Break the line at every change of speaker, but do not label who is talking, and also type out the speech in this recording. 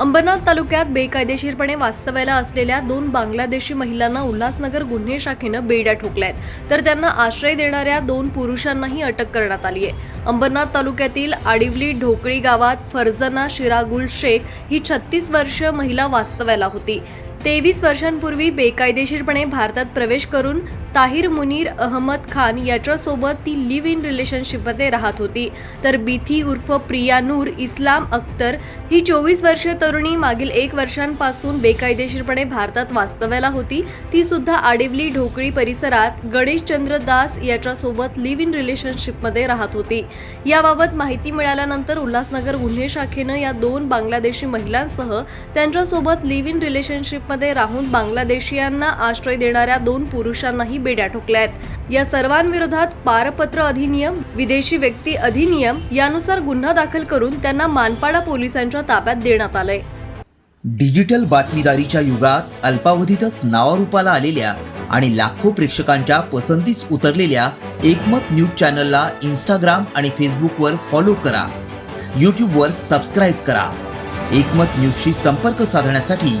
अंबरनाथ तालुक्यात बेकायदेशीरपणे वास्तव्याला असलेल्या दोन बांगलादेशी महिलांना उल्हासनगर गुन्हे शाखेनं बेड्या ठोकल्यात तर त्यांना आश्रय देणाऱ्या दोन पुरुषांनाही अटक करण्यात आली आहे. अंबरनाथ तालुक्यातील आडिवली ढोकळी गावात फरजना शिरागुल शेख ही छत्तीस वर्ष महिला वास्तव्याला होती. तेवीस वर्षांपूर्वी बेकायदेशीरपणे भारतात प्रवेश करून ताहिर मुनीर अहमद खान याच्यासोबत ती लिव्ह इन रिलेशनशिपमध्ये राहत होती. तर बिथी उर्फ प्रिया नूर इस्लाम अख्तर ही चोवीस वर्षीय तरुणी मागील एक वर्षांपासून बेकायदेशीरपणे भारतात वास्तव्याला होती. ती सुद्धा आडिवली ढोकळी परिसरात गणेशचंद्र दास याच्यासोबत लिव्ह इन रिलेशनशिपमध्ये राहत होती. याबाबत माहिती मिळाल्यानंतर उल्हासनगर गुन्हे शाखेनं या दोन बांगलादेशी महिलांसह त्यांच्यासोबत लिव्ह इन रिलेशनशिपमध्ये राहून बांगलादेशीयांना आश्रय देणाऱ्या दोन पुरुषांनाही बेड्या ठोकल्या आहेत. या सर्वांविरोधात पारपत्र अधिनियम विदेशी व्यक्ती अधिनियम यानुसार गुन्हा दाखल करून त्यांना मानपाडा पोलिसांच्या ताब्यात देण्यात आलंय.
डिजिटल बातमीदारीच्या युगात अल्पावधीतच नावारूपाला आलेल्या आणि लाखो प्रेक्षकांच्या पसंतीस उतरलेल्या एकमत न्यूज चॅनलला इंस्टाग्राम आणि फेसबुकवर फॉलो करा. यूट्यूबवर सबस्क्राईब करा. एकमत न्यूजशी संपर्क साधण्यासाठी